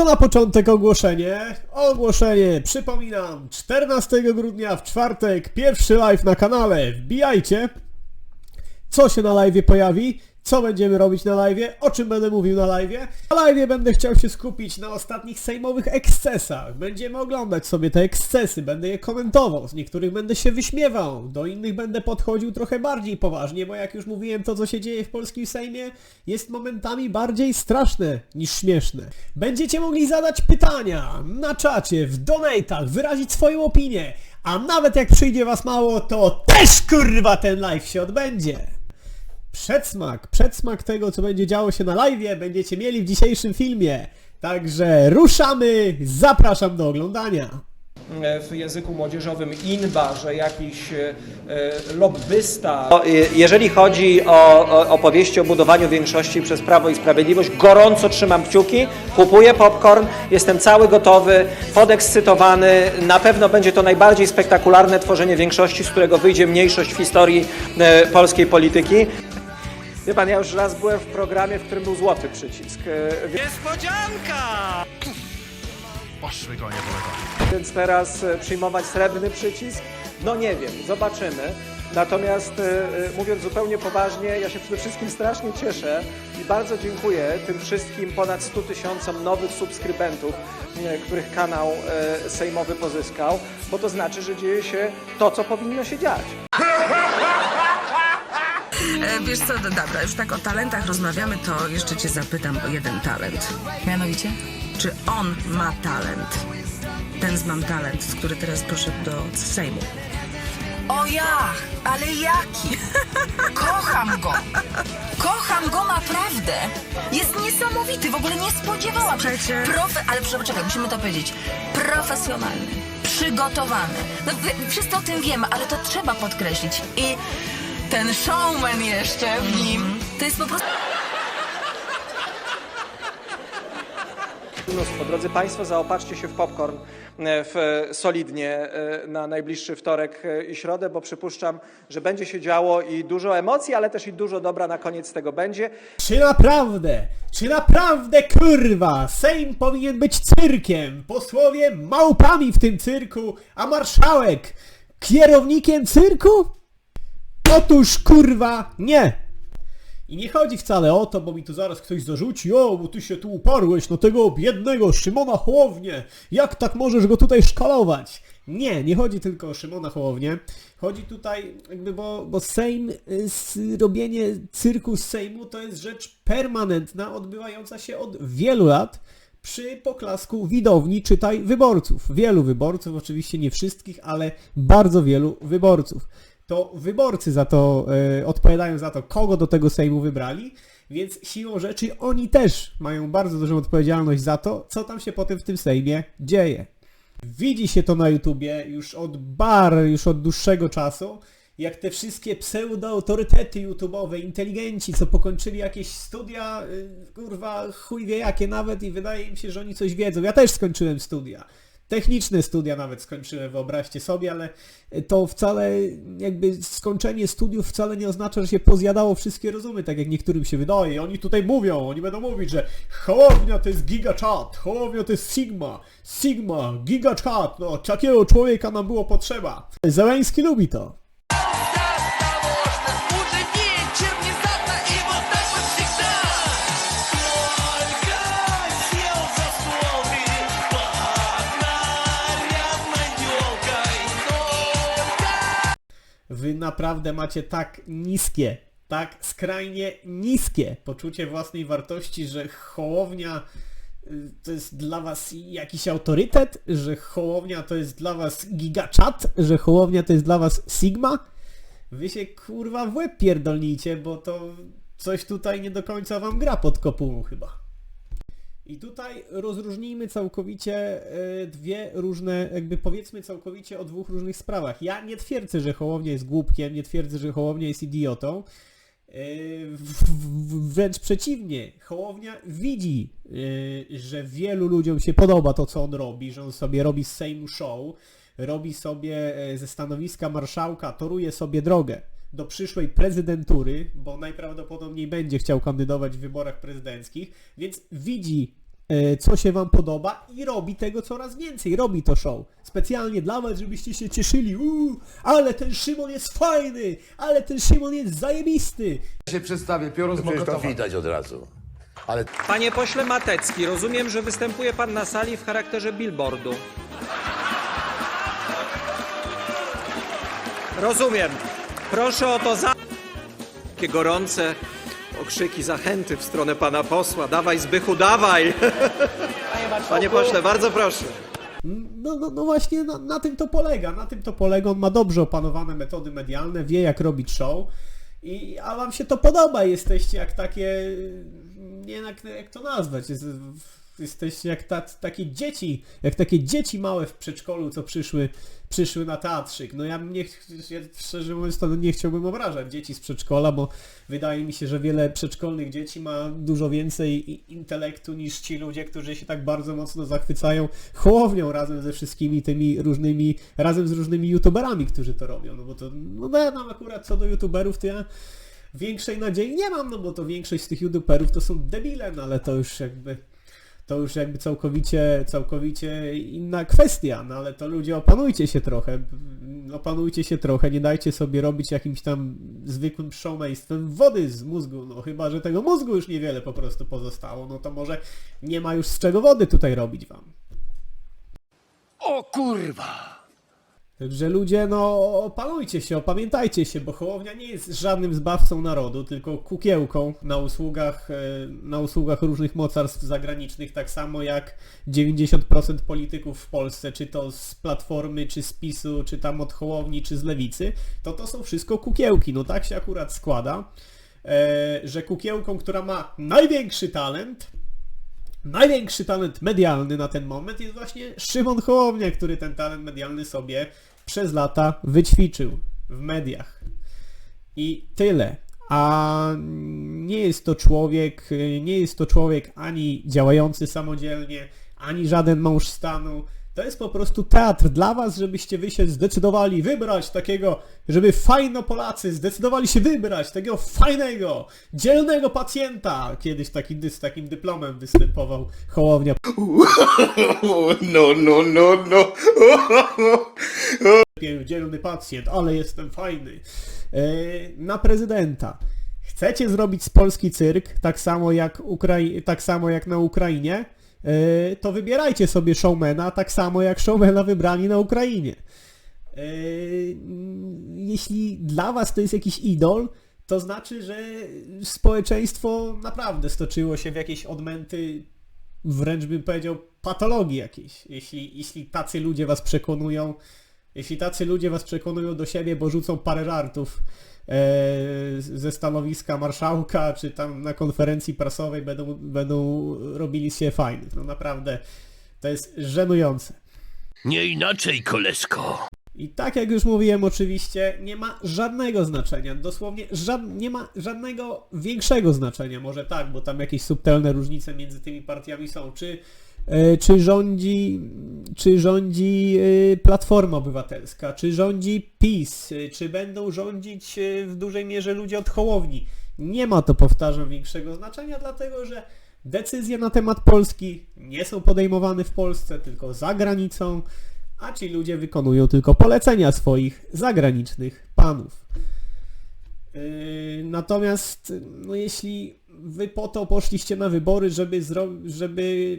to na początek ogłoszenie. Ogłoszenie, przypominam, 14 grudnia w czwartek, pierwszy live na kanale. Wbijajcie. Co się na live pojawi? Co będziemy robić na live? O czym będę mówił na live? Na live będę chciał się skupić na ostatnich sejmowych ekscesach. Będziemy oglądać sobie te ekscesy, będę je komentował. Z niektórych będę się wyśmiewał, do innych będę podchodził trochę bardziej poważnie, bo jak już mówiłem, to co się dzieje w polskim Sejmie jest momentami bardziej straszne niż śmieszne. Będziecie mogli zadać pytania na czacie, w donatach, wyrazić swoją opinię, a nawet jak przyjdzie was mało, to też kurwa ten live się odbędzie. Przedsmak, przedsmak tego, co będzie działo się na live, będziecie mieli w dzisiejszym filmie. Także ruszamy, zapraszam do oglądania. w języku młodzieżowym inba, że jakiś e, e, lobbysta. O, e, Jeżeli chodzi o, o opowieści o budowaniu większości przez Prawo i Sprawiedliwość, gorąco trzymam kciuki, kupuję popcorn, jestem cały gotowy, podekscytowany. Na pewno będzie to najbardziej spektakularne tworzenie większości, z którego wyjdzie mniejszość w historii e, polskiej polityki. Wie pan, ja już raz byłem w programie, w którym był złoty przycisk. e, wie- Niespodzianka! Poszły konie po Więc teraz e, przyjmować srebrny przycisk? No nie wiem, zobaczymy. Natomiast e, e, mówiąc zupełnie poważnie, ja się przede wszystkim strasznie cieszę i bardzo dziękuję tym wszystkim ponad 100 tysiącom nowych subskrybentów, e, których kanał e, sejmowy pozyskał, bo to znaczy, że dzieje się to, co powinno się dziać. E, Wiesz co, no dobra, już tak o talentach rozmawiamy, to jeszcze cię zapytam o jeden talent. Mianowicie? Czy on ma talent? Ten z Mam Talent, który teraz poszedł do Sejmu. O ja! Ale jaki? Kocham go! Kocham go naprawdę! Jest niesamowity, w ogóle nie spodziewałam się. Słuchajcie. Profe... Ale poczekaj, musimy to powiedzieć. Profesjonalny, przygotowany. No, wy- wszyscy o tym wiemy, ale to trzeba podkreślić. I ten showman jeszcze w nim, to jest po prostu... Mnóstwo. Drodzy Państwo, zaopatrzcie się w popcorn e, w, e, solidnie e, na najbliższy wtorek i środę, bo przypuszczam, że będzie się działo i dużo emocji, ale też i dużo dobra na koniec tego będzie. Czy naprawdę, czy naprawdę kurwa, Sejm powinien być cyrkiem, posłowie małpami w tym cyrku, a marszałek kierownikiem cyrku? Otóż kurwa nie! I nie chodzi wcale o to, bo mi tu zaraz ktoś zarzuci, o, bo ty się tu uparłeś na tego biednego Szymona Hołownię, jak tak możesz go tutaj szkalować? Nie, nie chodzi tylko o Szymona Hołownię, chodzi tutaj jakby, bo, bo Sejm, y, robienie cyrku z Sejmu to jest rzecz permanentna, odbywająca się od wielu lat, przy poklasku widowni, czytaj wyborców. Wielu wyborców, oczywiście nie wszystkich, ale bardzo wielu wyborców. To wyborcy za to e, odpowiadają za to, kogo do tego Sejmu wybrali, więc siłą rzeczy oni też mają bardzo dużą odpowiedzialność za to, co tam się potem w tym Sejmie dzieje. Widzi się to na YouTubie już od bar, już od dłuższego czasu, jak te wszystkie pseudo-autorytety YouTube'owe, inteligenci, co pokończyli jakieś studia, y, kurwa, chuj wie jakie nawet i wydaje im się, że oni coś wiedzą. Ja też skończyłem studia. Techniczne studia nawet skończyłem, wyobraźcie sobie, ale to wcale, jakby skończenie studiów wcale nie oznacza, że się pozjadało wszystkie rozumy, tak jak niektórym się wydaje. Oni tutaj mówią, oni będą mówić, że Hołownia to jest gigachat, Hołownia to jest Sigma, Sigma, gigachat, no takiego człowieka nam było potrzeba. Zeleński lubi to. Wy naprawdę macie tak niskie, tak skrajnie niskie poczucie własnej wartości, że Hołownia y, to jest dla was jakiś autorytet, że Hołownia to jest dla was gigachat, że Hołownia to jest dla was Sigma? Wy się kurwa w łeb pierdolnijcie, bo to coś tutaj nie do końca wam gra pod kopułą chyba. I tutaj rozróżnijmy całkowicie e, dwie różne, jakby powiedzmy całkowicie o dwóch różnych sprawach. Ja nie twierdzę, że Hołownia jest głupkiem, nie twierdzę, że Hołownia jest idiotą. E, Wręcz przeciwnie, Hołownia widzi, e, że wielu ludziom się podoba to, co on robi, że on sobie robi z Sejmu show, robi sobie ze stanowiska marszałka, toruje sobie drogę do przyszłej prezydentury, bo najprawdopodobniej będzie chciał kandydować w wyborach prezydenckich, więc widzi co się wam podoba i robi tego coraz więcej, robi to show. Specjalnie dla was, żebyście się cieszyli, uuu, ale ten Szymon jest fajny, ale ten Szymon jest zajebisty. się przedstawię, piorun z Przecież to Mokotowa. widać od razu. Ale Panie pośle Matecki, rozumiem, że występuje pan na sali w charakterze billboardu. Rozumiem. Proszę o to za... Takie gorące okrzyki zachęty w stronę pana posła. Dawaj Zbychu, dawaj! Panie pośle, bardzo proszę. No, no, no właśnie na, na tym to polega, na tym to polega. On ma dobrze opanowane metody medialne, wie jak robić show. I, a wam się to podoba, jesteście jak takie, nie wiem jak, jak to nazwać, jest, jesteście jak ta, takie dzieci, jak takie dzieci małe w przedszkolu, co przyszły, przyszły na teatrzyk. No ja nie, ja szczerze mówiąc to nie chciałbym obrażać dzieci z przedszkola, bo wydaje mi się, że wiele przedszkolnych dzieci ma dużo więcej intelektu niż ci ludzie, którzy się tak bardzo mocno zachwycają Hołownią razem ze wszystkimi tymi różnymi, razem z różnymi youtuberami, którzy to robią. No bo to, no ja tam akurat co do youtuberów, to ja większej nadziei nie mam, no bo to większość z tych youtuberów to są debile, no ale to już jakby to już jakby całkowicie, całkowicie inna kwestia, no ale to ludzie opanujcie się trochę, opanujcie się trochę, nie dajcie sobie robić jakimś tam zwykłym showmaństwem wody z mózgu, no chyba, że tego mózgu już niewiele po prostu pozostało, no to może nie ma już z czego wody tutaj robić wam. o kurwa! Także ludzie, no opanujcie się, opamiętajcie się, bo Hołownia nie jest żadnym zbawcą narodu, tylko kukiełką na usługach, e, na usługach różnych mocarstw zagranicznych, tak samo jak 90% polityków w Polsce, czy to z Platformy, czy z PiSu, czy tam od Hołowni, czy z Lewicy, to to są wszystko kukiełki. No tak się akurat składa, e, że kukiełką, która ma największy talent, Największy talent medialny na ten moment jest właśnie Szymon Hołownia, który ten talent medialny sobie przez lata wyćwiczył w mediach. I tyle. A nie jest to człowiek, nie jest to człowiek ani działający samodzielnie, ani żaden mąż stanu. To jest po prostu teatr dla was, żebyście wy się zdecydowali wybrać takiego, żeby fajno Polacy zdecydowali się wybrać takiego fajnego, dzielnego pacjenta. Kiedyś taki, z takim dyplomem występował Hołownia. No, no, no, no. dzielny pacjent, ale jestem fajny. E, Na prezydenta. Chcecie zrobić z Polski cyrk, tak samo jak, Ukrai- tak samo jak na Ukrainie, to wybierajcie sobie showmana, tak samo jak showmana wybrani na Ukrainie. E, Jeśli dla was to jest jakiś idol, to znaczy, że społeczeństwo naprawdę stoczyło się w jakieś odmęty wręcz bym powiedział patologii jakiejś. Jeśli, jeśli tacy ludzie was przekonują, jeśli tacy ludzie was przekonują do siebie, bo rzucą parę żartów e, ze stanowiska marszałka, czy tam na konferencji prasowej będą, będą robili się fajnych. No naprawdę, to jest żenujące. Nie inaczej, koleżko. I tak jak już mówiłem oczywiście, nie ma żadnego znaczenia, dosłownie żad, nie ma żadnego większego znaczenia, może tak, bo tam jakieś subtelne różnice między tymi partiami są, czy, czy rządzi, czy rządzi e, Platforma Obywatelska, czy rządzi PiS, e, czy będą rządzić e, w dużej mierze ludzie od Hołowni. Nie ma to, powtarzam, większego znaczenia, dlatego że decyzje na temat Polski nie są podejmowane w Polsce, tylko za granicą, a ci ludzie wykonują tylko polecenia swoich zagranicznych panów. Natomiast, no jeśli wy po to poszliście na wybory, żeby, żeby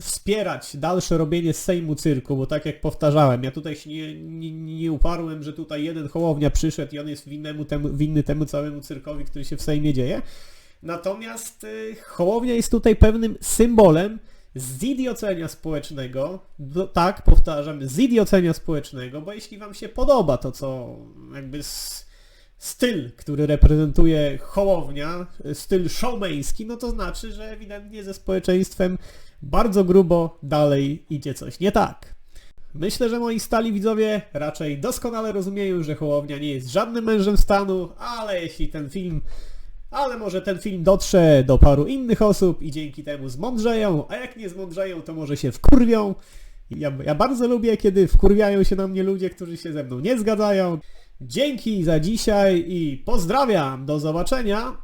wspierać dalsze robienie z Sejmu cyrku, bo tak jak powtarzałem, ja tutaj się nie, nie, nie uparłem, że tutaj jeden Hołownia przyszedł i on jest winnemu temu, winny temu całemu cyrkowi, który się w Sejmie dzieje. Natomiast y, Hołownia jest tutaj pewnym symbolem zidiocenia społecznego, do, tak, powtarzam, zidiocenia społecznego, bo jeśli wam się podoba to, co jakby s, styl, który reprezentuje Hołownia, styl showmeński, no to znaczy, że ewidentnie ze społeczeństwem bardzo grubo dalej idzie coś nie tak. Myślę, że moi stali widzowie raczej doskonale rozumieją, że Hołownia nie jest żadnym mężem stanu, ale jeśli ten film ale może ten film dotrze do paru innych osób i dzięki temu zmądrzeją, a jak nie zmądrzeją, to może się wkurwią. Ja, ja bardzo lubię, kiedy wkurwiają się na mnie ludzie, którzy się ze mną nie zgadzają. Dzięki za dzisiaj i pozdrawiam. Do zobaczenia.